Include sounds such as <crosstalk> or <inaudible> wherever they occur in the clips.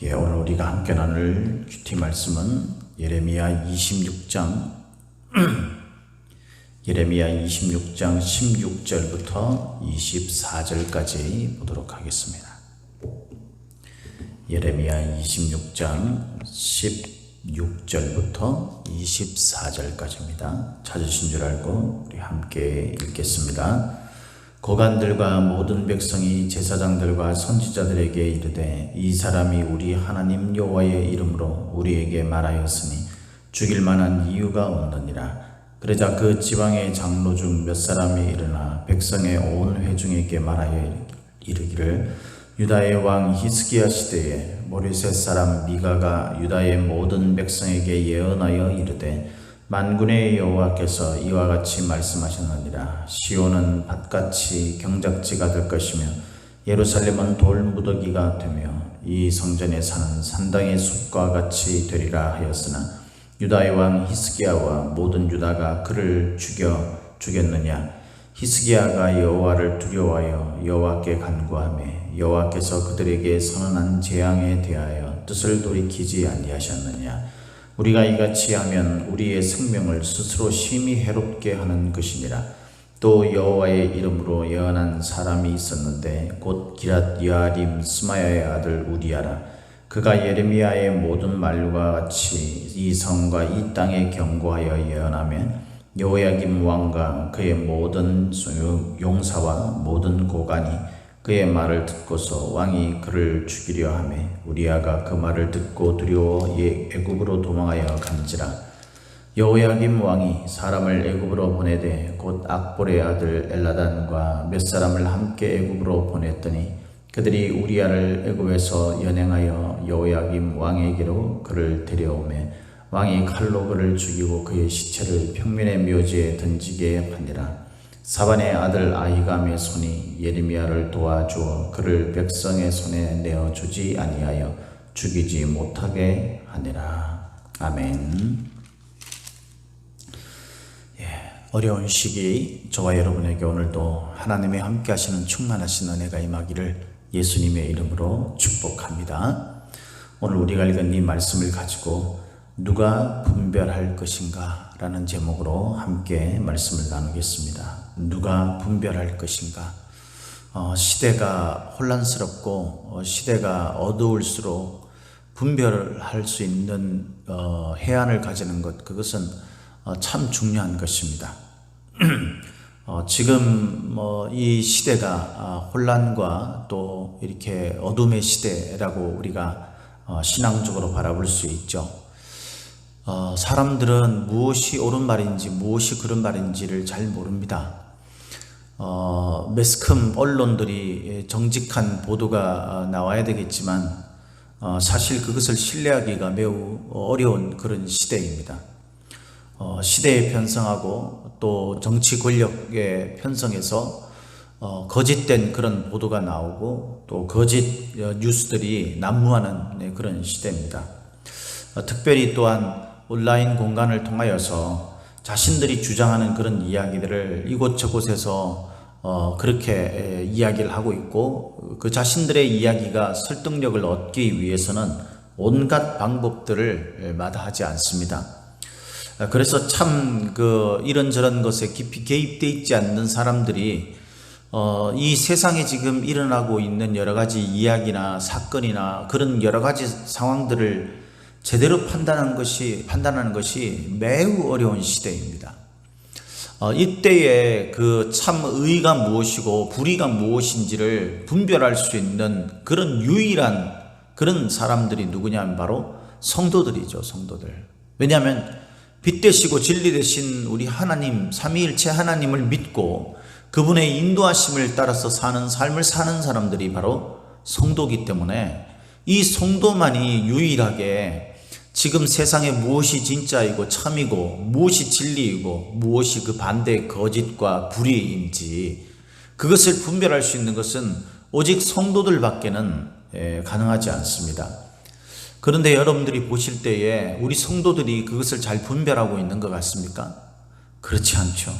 예, 오늘 우리가 함께 나눌 큐티 말씀은 예레미야 26장 <clears throat> 예레미야 26장 16절부터 24절까지 보도록 하겠습니다. 예레미야 26장 16절부터 24절까지입니다. 찾으신 줄 알고 우리 함께 읽겠습니다. 고관들과 모든 백성이 제사장들과 선지자들에게 이르되 이 사람이 우리 하나님 여호와의 이름으로 우리에게 말하였으니 죽일 만한 이유가 없느니라. 그러자 그 지방의 장로 중 몇 사람이 일어나 백성의 온 회중에게 말하여 이르기를 유다의 왕 히스기야 시대에 모리셋 사람 미가가 유다의 모든 백성에게 예언하여 이르되 만군의 여호와께서 이와 같이 말씀하셨느니라. 시온은 밭같이 경작지가 될 것이며 예루살렘은 돌무더기가 되며 이 성전에 사는 산당의 숲과 같이 되리라 하였으나 유다의 왕 히스기야와 모든 유다가 그를 죽여 죽였느냐? 히스기야가 여호와를 두려워하여 여호와께 간구하며 여호와께서 그들에게 선언한 재앙에 대하여 뜻을 돌이키지 아니하셨느냐 우리가 이같이 하면 우리의 생명을 스스로 심히 해롭게 하는 것이니라. 또 여호와의 이름으로 예언한 사람이 있었는데 곧 기랏 여아림 스마야의 아들 우리야라. 그가 예레미야의 모든 말과 같이 이 성과 이 땅에 경고하여 예언하면 여호야김 왕과 그의 모든 용사와 모든 고관이 그의 말을 듣고서 왕이 그를 죽이려 하매 우리아가 그 말을 듣고 두려워 예, 애굽으로 도망하여 간지라. 여호야김 왕이 사람을 애굽으로 보내되 곧 악볼의 아들 엘라단과 몇 사람을 함께 애굽으로 보냈더니 그들이 우리아를 애굽에서 연행하여 여호야김 왕에게로 그를 데려오매 왕이 칼로 그를 죽이고 그의 시체를 평민의 묘지에 던지게 하니라 사반의 아들 아이감의 손이 예레미야를 도와주어 그를 백성의 손에 내어 주지 아니하여 죽이지 못하게 하니라. 아멘. 예, 어려운 시기 저와 여러분에게 오늘도 하나님의 함께 하시는 충만하신 은혜가 임하기를 예수님의 이름으로 축복합니다. 오늘 우리가 읽은 이 말씀을 가지고 누가 분별할 것인가 라는 제목으로 함께 말씀을 나누겠습니다. 누가 분별할 것인가? 어, 시대가 혼란스럽고 어, 시대가 어두울수록 분별할 수 있는 어, 해안을 가지는 것 그것은 어, 참 중요한 것입니다. <clears throat> 어, 지금 뭐 이 시대가 아, 혼란과 또 이렇게 어둠의 시대라고 우리가 어, 신앙적으로 바라볼 수 있죠. 어, 사람들은 무엇이 옳은 말인지 무엇이 그런 말인지를 잘 모릅니다. 어, 매스컴 언론들이 정직한 보도가 어, 나와야 되겠지만 어, 사실 그것을 신뢰하기가 매우 어려운 그런 시대입니다. 어, 시대에 편성하고 또 정치 권력에 편성해서 어, 거짓된 그런 보도가 나오고 또 거짓 어, 뉴스들이 난무하는 네, 그런 시대입니다. 어, 특별히 또한 온라인 공간을 통하여서 자신들이 주장하는 그런 이야기들을 이곳저곳에서 어, 그렇게 이야기를 하고 있고 그 자신들의 이야기가 설득력을 얻기 위해서는 온갖 방법들을 마다하지 않습니다. 그래서 참 그 이런저런 것에 깊이 개입돼 있지 않는 사람들이 어, 이 세상에 지금 일어나고 있는 여러 가지 이야기나 사건이나 그런 여러 가지 상황들을 제대로 판단하는 것이 판단하는 것이 매우 어려운 시대입니다. 어, 이때에 그 참 의가 무엇이고 불의가 무엇인지를 분별할 수 있는 그런 유일한 그런 사람들이 누구냐면 바로 성도들이죠, 성도들. 왜냐하면 빛 되시고 진리 되신 우리 하나님, 삼위일체 하나님을 믿고 그분의 인도하심을 따라서 사는 삶을 사는 사람들이 바로 성도기 때문에 이 성도만이 유일하게 지금 세상에 무엇이 진짜이고 참이고 무엇이 진리이고 무엇이 그 반대의 거짓과 불의인지 그것을 분별할 수 있는 것은 오직 성도들밖에는 예, 가능하지 않습니다. 그런데 여러분들이 보실 때에 우리 성도들이 그것을 잘 분별하고 있는 것 같습니까? 그렇지 않죠.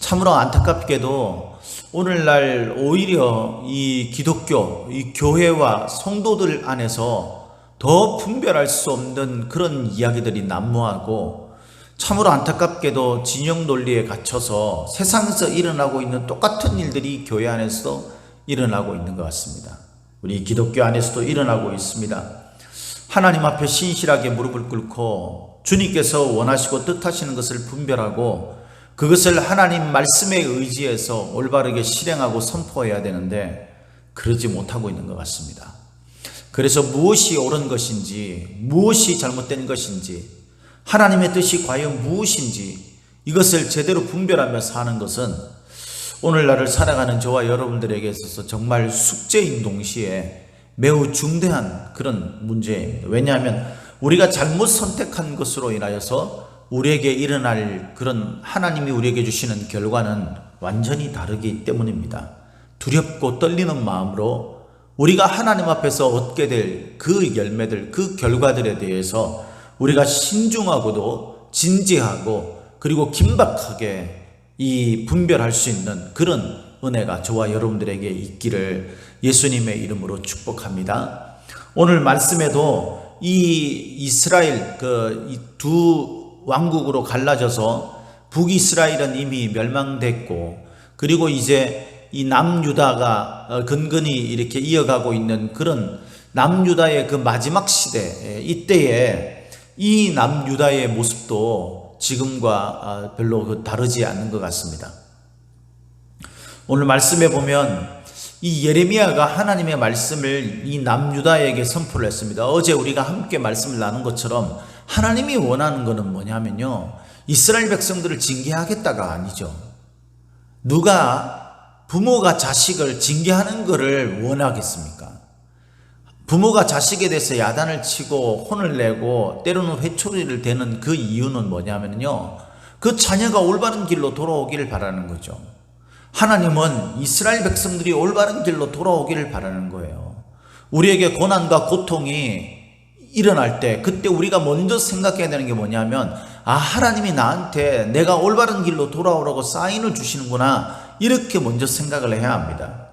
참으로 안타깝게도 오늘날 오히려 이 기독교, 이 교회와 성도들 안에서 더 분별할 수 없는 그런 이야기들이 난무하고 참으로 안타깝게도 진영 논리에 갇혀서 세상에서 일어나고 있는 똑같은 일들이 교회 안에서 일어나고 있는 것 같습니다. 우리 기독교 안에서도 일어나고 있습니다. 하나님 앞에 신실하게 무릎을 꿇고 주님께서 원하시고 뜻하시는 것을 분별하고 그것을 하나님 말씀에 의지해서 올바르게 실행하고 선포해야 되는데 그러지 못하고 있는 것 같습니다. 그래서 무엇이 옳은 것인지, 무엇이 잘못된 것인지, 하나님의 뜻이 과연 무엇인지 이것을 제대로 분별하며 사는 것은 오늘날을 살아가는 저와 여러분들에게 있어서 정말 숙제인 동시에 매우 중대한 그런 문제입니다. 왜냐하면 우리가 잘못 선택한 것으로 인하여서 우리에게 일어날 그런 하나님이 우리에게 주시는 결과는 완전히 다르기 때문입니다. 두렵고 떨리는 마음으로 우리가 하나님 앞에서 얻게 될 그 열매들, 그 결과들에 대해서 우리가 신중하고도 진지하고 그리고 긴박하게 이 분별할 수 있는 그런 은혜가 저와 여러분들에게 있기를 예수님의 이름으로 축복합니다. 오늘 말씀에도 이 이스라엘 그 두 왕국으로 갈라져서 북이스라엘은 이미 멸망됐고 그리고 이제 이 남유다가 어, 근근히 이렇게 이어가고 있는 그런 남유다의 그 마지막 시대 이때에 이 남유다의 모습도 지금과 아, 별로 그 다르지 않는 것 같습니다. 오늘 말씀에 보면 이 예레미야가 하나님의 말씀을 이 남유다에게 선포를 했습니다. 어제 우리가 함께 말씀을 나눈 것처럼 하나님이 원하는 것은 뭐냐면요. 이스라엘 백성들을 징계하겠다가 아니죠. 누가 부모가 자식을 징계하는 것을 원하겠습니까? 부모가 자식에 대해서 야단을 치고 혼을 내고 때로는 회초리를 대는 그 이유는 뭐냐면요. 그 자녀가 올바른 길로 돌아오기를 바라는 거죠. 하나님은 이스라엘 백성들이 올바른 길로 돌아오기를 바라는 거예요. 우리에게 고난과 고통이 일어날 때 그때 우리가 먼저 생각해야 되는 게 뭐냐면 아 하나님이 나한테 내가 올바른 길로 돌아오라고 사인을 주시는구나 이렇게 먼저 생각을 해야 합니다.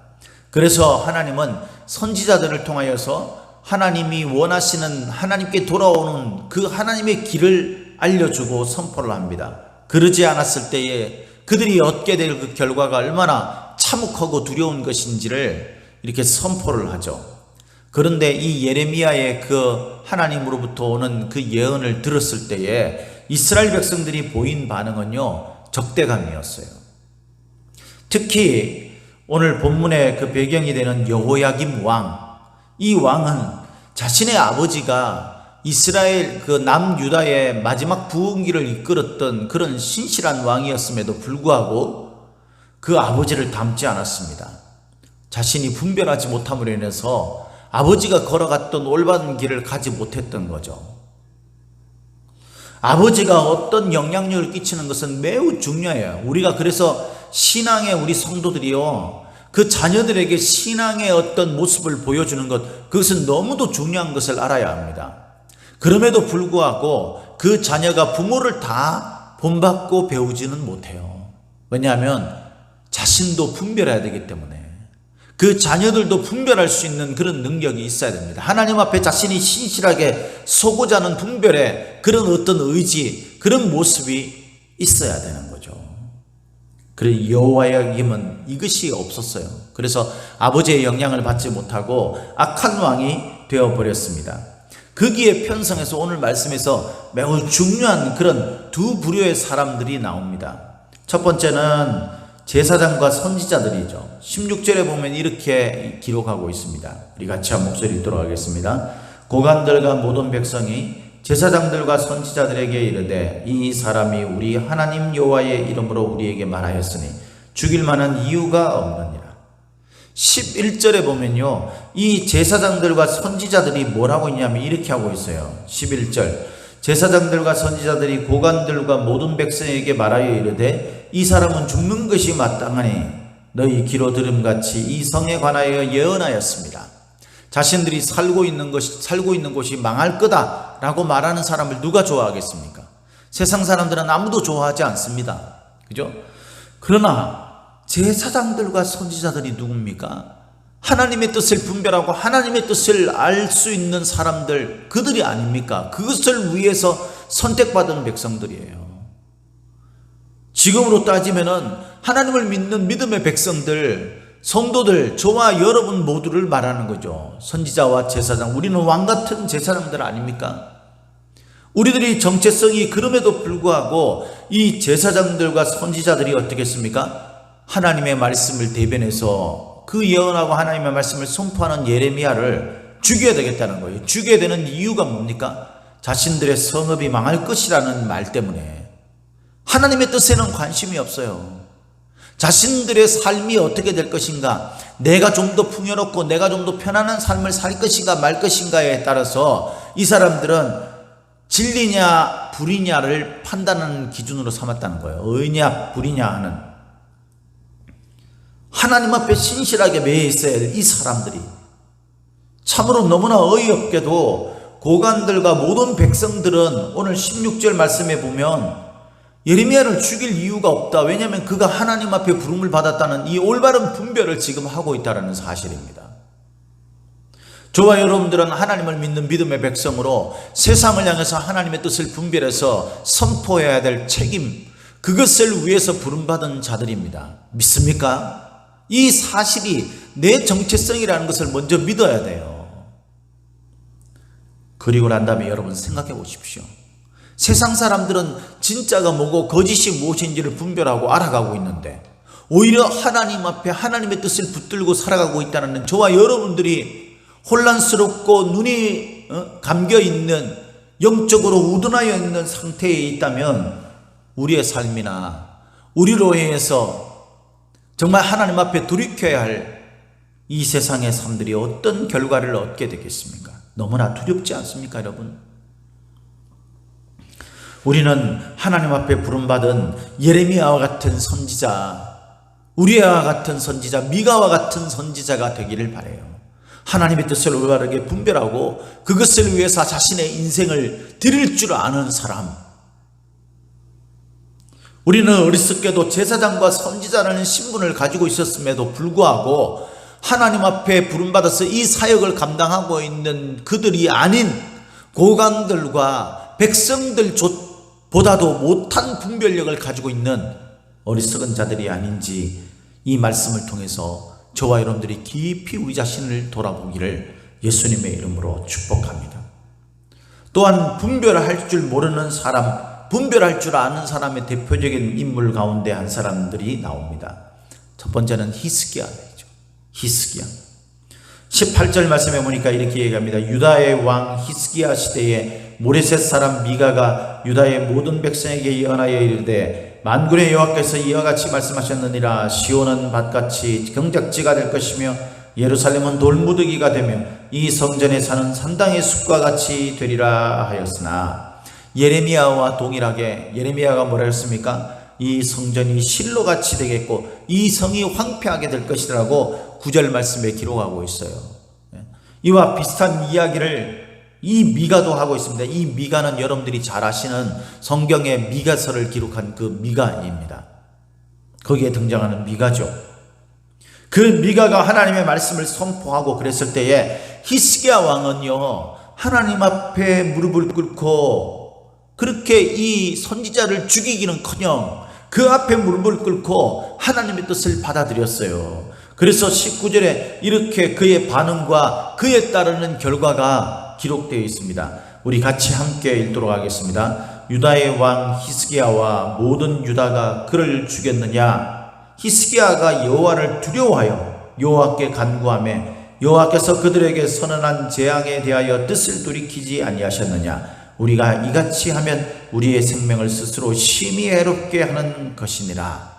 그래서 하나님은 선지자들을 통하여서 하나님이 원하시는 하나님께 돌아오는 그 하나님의 길을 알려주고 선포를 합니다. 그러지 않았을 때에 그들이 얻게 될 그 결과가 얼마나 참혹하고 두려운 것인지를 이렇게 선포를 하죠. 그런데 이 예레미야의 그 하나님으로부터 오는 그 예언을 들었을 때에 이스라엘 백성들이 보인 반응은요, 적대감이었어요. 특히 오늘 본문의 그 배경이 되는 여호야김 왕, 이 왕은 자신의 아버지가 이스라엘 그 남유다의 마지막 부흥기를 이끌었던 그런 신실한 왕이었음에도 불구하고 그 아버지를 닮지 않았습니다. 자신이 분별하지 못함으로 인해서 아버지가 걸어갔던 올바른 길을 가지 못했던 거죠. 아버지가 어떤 영향력을 끼치는 것은 매우 중요해요. 우리가 그래서 신앙의 우리 성도들이요. 그 자녀들에게 신앙의 어떤 모습을 보여주는 것, 그것은 너무도 중요한 것을 알아야 합니다. 그럼에도 불구하고 그 자녀가 부모를 다 본받고 배우지는 못해요. 왜냐하면 자신도 분별해야 되기 때문에. 그 자녀들도 분별할 수 있는 그런 능력이 있어야 됩니다. 하나님 앞에 자신이 신실하게 서고자 하는 분별에 그런 어떤 의지, 그런 모습이 있어야 되는 거죠. 그래 여호와야김은 이것이 없었어요. 그래서 아버지의 영향을 받지 못하고 악한 왕이 되어 버렸습니다. 거기에 편성해서 오늘 말씀에서 매우 중요한 그런 두 부류의 사람들이 나옵니다. 첫 번째는 제사장과 선지자들이죠. 16절에 보면 이렇게 기록하고 있습니다. 우리 같이 한 목소리 듣도록 하겠습니다. 고관들과 모든 백성이 제사장들과 선지자들에게 이르되 이 사람이 우리 하나님 여호와의 이름으로 우리에게 말하였으니 죽일 만한 이유가 없느니라. 11절에 보면요. 이 제사장들과 선지자들이 뭐라고 있냐면 이렇게 하고 있어요. 11절. 제사장들과 선지자들이 고관들과 모든 백성에게 말하여 이르되 이 사람은 죽는 것이 마땅하니 너희 귀로 들음같이 이 성에 관하여 예언하였습니다. 자신들이 살고 있는 것이 살고 있는 곳이 망할 거다라고 말하는 사람을 누가 좋아하겠습니까? 세상 사람들은 아무도 좋아하지 않습니다. 그죠? 그러나 제사장들과 선지자들이 누굽니까? 하나님의 뜻을 분별하고 하나님의 뜻을 알 수 있는 사람들 그들이 아닙니까? 그것을 위해서 선택받은 백성들이에요. 지금으로 따지면은 하나님을 믿는 믿음의 백성들, 성도들, 저와 여러분 모두를 말하는 거죠. 선지자와 제사장, 우리는 왕 같은 제사장들 아닙니까? 우리들이 정체성이 그럼에도 불구하고 이 제사장들과 선지자들이 어떻겠습니까? 하나님의 말씀을 대변해서 그 예언하고 하나님의 말씀을 선포하는 예레미야를 죽여야 되겠다는 거예요. 죽여야 되는 이유가 뭡니까? 자신들의 성읍이 망할 것이라는 말 때문에 하나님의 뜻에는 관심이 없어요. 자신들의 삶이 어떻게 될 것인가, 내가 좀 더 풍요롭고 내가 좀 더 편안한 삶을 살 것인가 말 것인가에 따라서 이 사람들은 진리냐 불이냐를 판단하는 기준으로 삼았다는 거예요. 의냐 불이냐 하는 하나님 앞에 신실하게 매여 있어야 될 이 사람들이 참으로 너무나 어이없게도 고관들과 모든 백성들은 오늘 16절 말씀에 보면 예레미야를 죽일 이유가 없다. 왜냐하면 그가 하나님 앞에 부름을 받았다는 이 올바른 분별을 지금 하고 있다는 사실입니다. 저와 여러분들은 하나님을 믿는 믿음의 백성으로 세상을 향해서 하나님의 뜻을 분별해서 선포해야 될 책임, 그것을 위해서 부름받은 자들입니다. 믿습니까? 이 사실이 내 정체성이라는 것을 먼저 믿어야 돼요. 그리고 난 다음에 여러분 생각해 보십시오. 세상 사람들은 진짜가 뭐고 거짓이 무엇인지를 분별하고 알아가고 있는데 오히려 하나님 앞에 하나님의 뜻을 붙들고 살아가고 있다는 저와 여러분들이 혼란스럽고 눈이 어, 감겨 있는 영적으로 우둔하여 있는 상태에 있다면 우리의 삶이나 우리로 인해서 정말 하나님 앞에 돌이켜야 할 이 세상의 삶들이 어떤 결과를 얻게 되겠습니까? 너무나 두렵지 않습니까, 여러분? 우리는 하나님 앞에 부름받은 예레미야와 같은 선지자, 우리와 같은 선지자, 미가와 같은 선지자가 되기를 바래요. 하나님의 뜻을 올바르게 분별하고 그것을 위해서 자신의 인생을 드릴 줄 아는 사람. 우리는 어리석게도 제사장과 선지자라는 신분을 가지고 있었음에도 불구하고 하나님 앞에 부름받아서 이 사역을 감당하고 있는 그들이 아닌 고강들과 백성들 보다도 못한 분별력을 가지고 있는 어리석은 자들이 아닌지 이 말씀을 통해서 저와 여러분들이 깊이 우리 자신을 돌아보기를 예수님의 이름으로 축복합니다. 또한 분별할 줄 모르는 사람, 분별할 줄 아는 사람의 대표적인 인물 가운데 한 사람들이 나옵니다. 첫 번째는 히스기야죠. 히스기야. 18절 말씀에 보니까 이렇게 얘기합니다. 유다의 왕 히스기야 시대에 모레셋 사람 미가가 유다의 모든 백성에게 예언하여 이르되 만군의 여호와께서 이와 같이 말씀하셨느니라 시온은 밭같이 경작지가 될 것이며 예루살렘은 돌무더기가 되며 이 성전에 사는 산당의 숲과 같이 되리라 하였으나 예레미야와 동일하게 예레미야가 뭐라 했습니까? 이 성전이 실로같이 되겠고 이 성이 황폐하게 될 것이라고 구절 말씀에 기록하고 있어요. 이와 비슷한 이야기를 이 미가도 하고 있습니다. 이 미가는 여러분들이 잘 아시는 성경의 미가서를 기록한 그 미가입니다. 거기에 등장하는 미가죠. 그 미가가 하나님의 말씀을 선포하고 그랬을 때에 히스기야 왕은요 하나님 앞에 무릎을 꿇고 그렇게 이 선지자를 죽이기는커녕 그 앞에 무릎을 꿇고 하나님의 뜻을 받아들였어요. 그래서 19절에 이렇게 그의 반응과 그에 따르는 결과가 기록되어 있습니다. 우리 같이 함께 읽도록 하겠습니다. 유다의 왕 히스기야와 모든 유다가 그를 죽였느냐? 히스기야가 여호와를 두려워하여 여호와께 간구하며 여호와께서 그들에게 선언한 재앙에 대하여 뜻을 돌이키지 아니하셨느냐? 우리가 이같이 하면 우리의 생명을 스스로 심히 해롭게 하는 것이니라.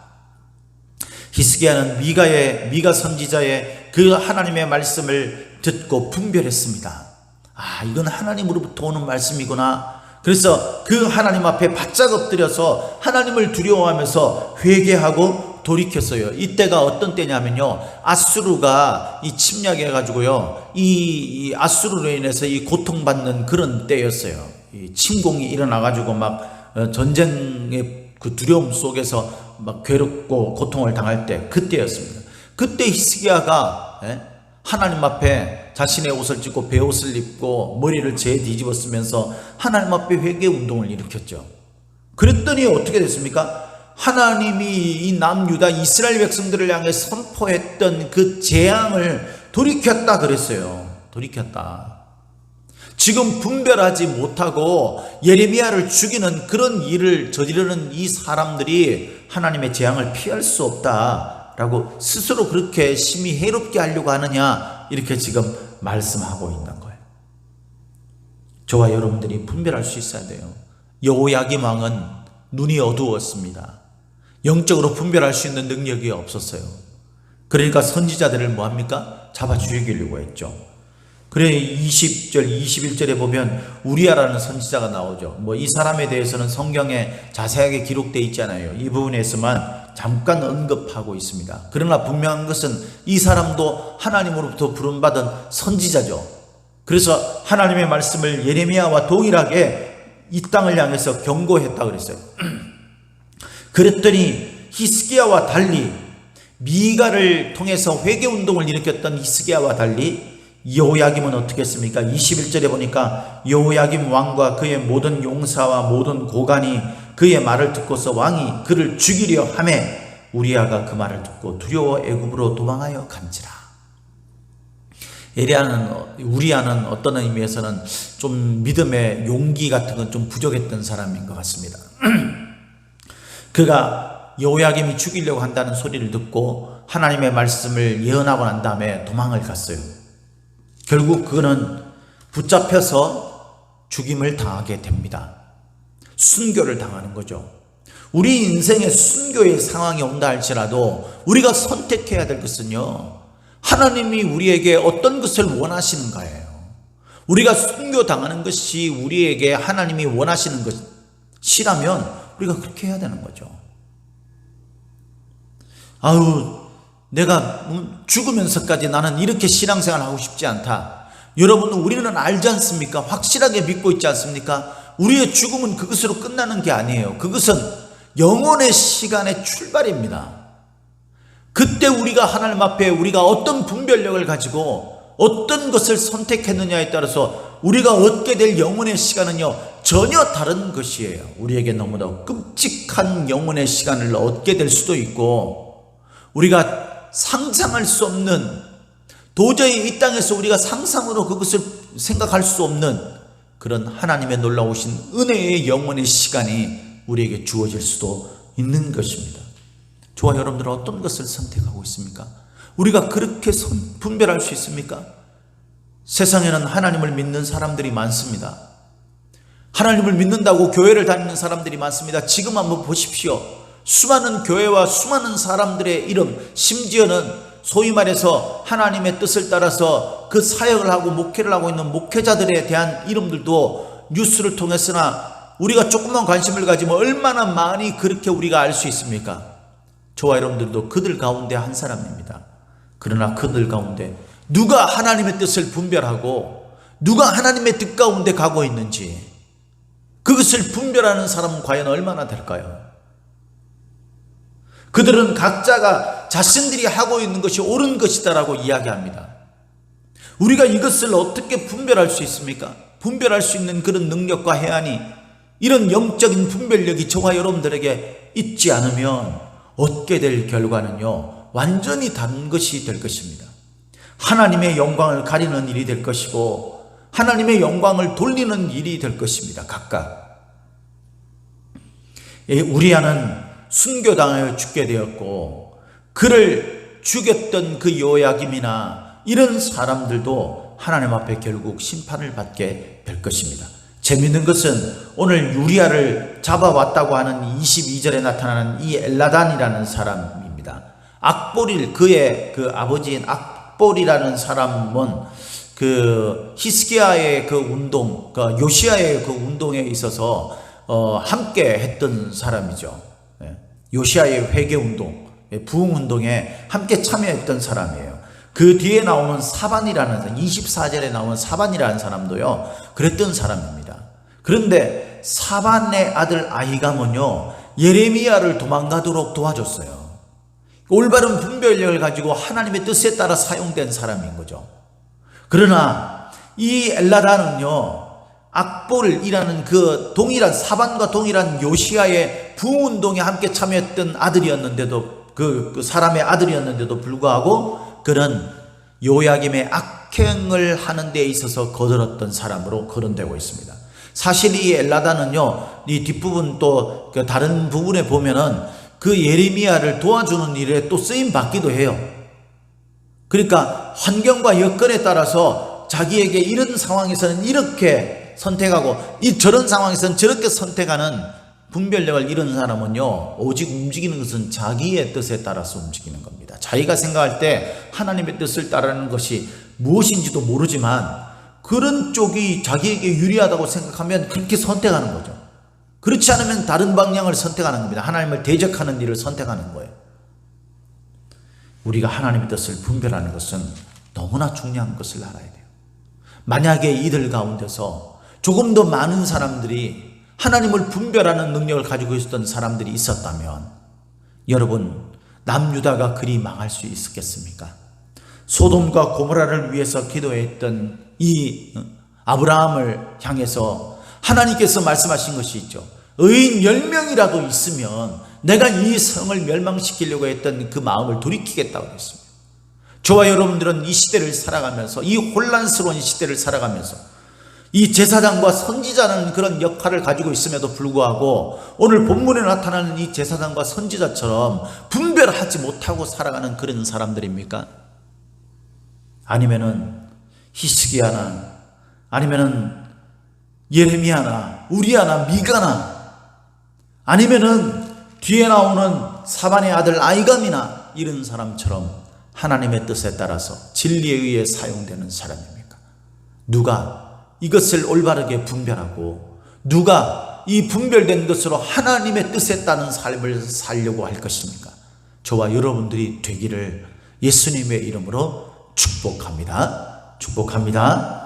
히스기야는 미가의 미가 선지자의 그 하나님의 말씀을 듣고 분별했습니다. 아, 이건 하나님으로부터 오는 말씀이구나. 그래서 그 하나님 앞에 바짝 엎드려서 하나님을 두려워하면서 회개하고 돌이켰어요. 이때가 어떤 때냐면요. 아수르가 이 침략해 가지고요. 이, 이 아수르로 인해서 이 고통받는 그런 때였어요. 이 침공이 일어나 가지고 막 어, 전쟁의 그 두려움 속에서 막 괴롭고 고통을 당할 때 그때였습니다. 그때 히스기야가 예? 하나님 앞에 자신의 옷을 찢고 베옷을 입고 머리를 재 뒤집어 쓰면서 하나님 앞에 회개 운동을 일으켰죠. 그랬더니 어떻게 됐습니까? 하나님이 이 남유다 이스라엘 백성들을 향해 선포했던 그 재앙을 돌이켰다 그랬어요. 돌이켰다. 지금 분별하지 못하고 예레미야를 죽이는 그런 일을 저지르는 이 사람들이 하나님의 재앙을 피할 수 없다라고 스스로 그렇게 심히 해롭게 하려고 하느냐 이렇게 지금 말씀하고 있는 거예요. 저와 여러분들이 분별할 수 있어야 돼요. 여호야김 왕은 눈이 어두웠습니다. 영적으로 분별할 수 있는 능력이 없었어요. 그러니까 선지자들을 뭐 합니까? 잡아 죽이려고 했죠. 그래 20절 21절에 보면 우리아라는 선지자가 나오죠. 뭐 이 사람에 대해서는 성경에 자세하게 기록되어 있잖아요. 이 부분에서만 잠깐 언급하고 있습니다. 그러나 분명한 것은 이 사람도 하나님으로부터 부름받은 선지자죠. 그래서 하나님의 말씀을 예레미야와 동일하게 이 땅을 향해서 경고했다 그랬어요. <clears throat> 그랬더니 히스기야와 달리 미가를 통해서 회개 운동을 일으켰던 히스기야와 달리 여호야김은 어떻게 했습니까? 21절에 보니까 여호야김 왕과 그의 모든 용사와 모든 고관이 그의 말을 듣고서 왕이 그를 죽이려 하매 우리아가 그 말을 듣고 두려워 애굽으로 도망하여 간지라. 에리아는 우리아는 어떤 의미에서는 좀 믿음의 용기 같은 건 좀 부족했던 사람인 것 같습니다. <clears throat> 그가 여호야김이 죽이려고 한다는 소리를 듣고 하나님의 말씀을 예언하고 난 다음에 도망을 갔어요. 결국 그는 붙잡혀서 죽임을 당하게 됩니다. 순교를 당하는 거죠. 우리 인생에 순교의 상황이 온다 할지라도 우리가 선택해야 될 것은요. 하나님이 우리에게 어떤 것을 원하시는가예요. 우리가 순교 당하는 것이 우리에게 하나님이 원하시는 것이라면 우리가 그렇게 해야 되는 거죠. 아우, 내가 죽으면서까지 나는 이렇게 신앙생활 하고 싶지 않다. 여러분, 우리는 알지 않습니까? 확실하게 믿고 있지 않습니까? 우리의 죽음은 그것으로 끝나는 게 아니에요. 그것은 영혼의 시간의 출발입니다. 그때 우리가 하나님 앞에 우리가 어떤 분별력을 가지고 어떤 것을 선택했느냐에 따라서 우리가 얻게 될 영혼의 시간은요, 전혀 다른 것이에요. 우리에게 너무나 끔찍한 영혼의 시간을 얻게 될 수도 있고, 우리가 상상할 수 없는, 도저히 이 땅에서 우리가 상상으로 그것을 생각할 수 없는 그런 하나님의 놀라우신 은혜의 영혼의 시간이 우리에게 주어질 수도 있는 것입니다. 저와 여러분들은 어떤 것을 선택하고 있습니까? 우리가 그렇게 분별할 수 있습니까? 세상에는 하나님을 믿는 사람들이 많습니다. 하나님을 믿는다고 교회를 다니는 사람들이 많습니다. 지금 한번 보십시오. 수많은 교회와 수많은 사람들의 이름, 심지어는 소위 말해서 하나님의 뜻을 따라서 그 사역을 하고 목회를 하고 있는 목회자들에 대한 이름들도 뉴스를 통해서나 우리가 조금만 관심을 가지면 얼마나 많이 그렇게 우리가 알 수 있습니까? 저와 여러분들도 그들 가운데 한 사람입니다. 그러나 그들 가운데 누가 하나님의 뜻을 분별하고 누가 하나님의 뜻 가운데 가고 있는지 그것을 분별하는 사람은 과연 얼마나 될까요? 그들은 각자가 자신들이 하고 있는 것이 옳은 것이다라고 이야기합니다. 우리가 이것을 어떻게 분별할 수 있습니까? 분별할 수 있는 그런 능력과 해안이 이런 영적인 분별력이 저와 여러분들에게 있지 않으면 얻게 될 결과는요, 완전히 다른 것이 될 것입니다. 하나님의 영광을 가리는 일이 될 것이고, 하나님의 영광을 돌리는 일이 될 것입니다. 각각. 우리아는 순교당하여 죽게 되었고, 그를 죽였던 그 요야김이나 이런 사람들도 하나님 앞에 결국 심판을 받게 될 것입니다. 재밌는 것은 오늘 유리아를 잡아왔다고 하는 22절에 나타나는 이 엘라단이라는 사람입니다. 악보릴 그의 그 아버지인 악보리라는 사람은 그 히스기야의 그 운동, 그 요시아의 그 운동에 있어서 어 함께 했던 사람이죠. 예. 요시아의 회개 운동, 예, 부흥 운동에 함께 참여했던 사람이에요. 그 뒤에 나오는 사반이라는 24절에 나오는 사반이라는 사람도요. 그랬던 사람입니다. 그런데 사반의 아들 아이감은요. 예레미야를 도망가도록 도와줬어요. 올바른 분별력을 가지고 하나님의 뜻에 따라 사용된 사람인 거죠. 그러나 이 엘라다는요, 악볼이라는 그 동일한 사반과 동일한 요시아의 부운동에 함께 참여했던 아들이었는데도 그, 그 사람의 아들이었는데도 불구하고 그는 요야김의 악행을 하는 데 있어서 거들었던 사람으로 거론되고 있습니다. 사실 이 엘라다는요, 이 뒷부분 또 그 다른 부분에 보면은 그 예레미야를 도와주는 일에 또 쓰임 받기도 해요. 그러니까 환경과 여건에 따라서 자기에게 이런 상황에서는 이렇게 선택하고 이 저런 상황에서는 저렇게 선택하는 분별력을 잃은 사람은요 오직 움직이는 것은 자기의 뜻에 따라서 움직이는 겁니다. 자기가 생각할 때 하나님의 뜻을 따르는 것이 무엇인지도 모르지만 그런 쪽이 자기에게 유리하다고 생각하면 그렇게 선택하는 거죠. 그렇지 않으면 다른 방향을 선택하는 겁니다. 하나님을 대적하는 일을 선택하는 거예요. 우리가 하나님의 뜻을 분별하는 것은 너무나 중요한 것을 알아야 돼요. 만약에 이들 가운데서 조금 더 많은 사람들이 하나님을 분별하는 능력을 가지고 있었던 사람들이 있었다면 여러분 남유다가 그리 망할 수 있었겠습니까? 소돔과 고모라를 위해서 기도했던 이 아브라함을 향해서 하나님께서 말씀하신 것이 있죠. 의인 10명이라도 있으면 내가 이 성을 멸망시키려고 했던 그 마음을 돌이키겠다고 했습니다. 저와 여러분들은 이 시대를 살아가면서 이 혼란스러운 시대를 살아가면서 이 제사장과 선지자는 그런 역할을 가지고 있음에도 불구하고 오늘 본문에 나타나는 이 제사장과 선지자처럼 분별하지 못하고 살아가는 그런 사람들입니까? 아니면은 히스기야나 아니면은 예레미야나 우리야나 미가나 아니면은 뒤에 나오는 사반의 아들 아이감이나 이런 사람처럼 하나님의 뜻에 따라서 진리에 의해 사용되는 사람입니까? 누가 이것을 올바르게 분별하고 누가 이 분별된 것으로 하나님의 뜻에 따른 삶을 살려고 할 것입니까? 저와 여러분들이 되기를 예수님의 이름으로 축복합니다. 축복합니다.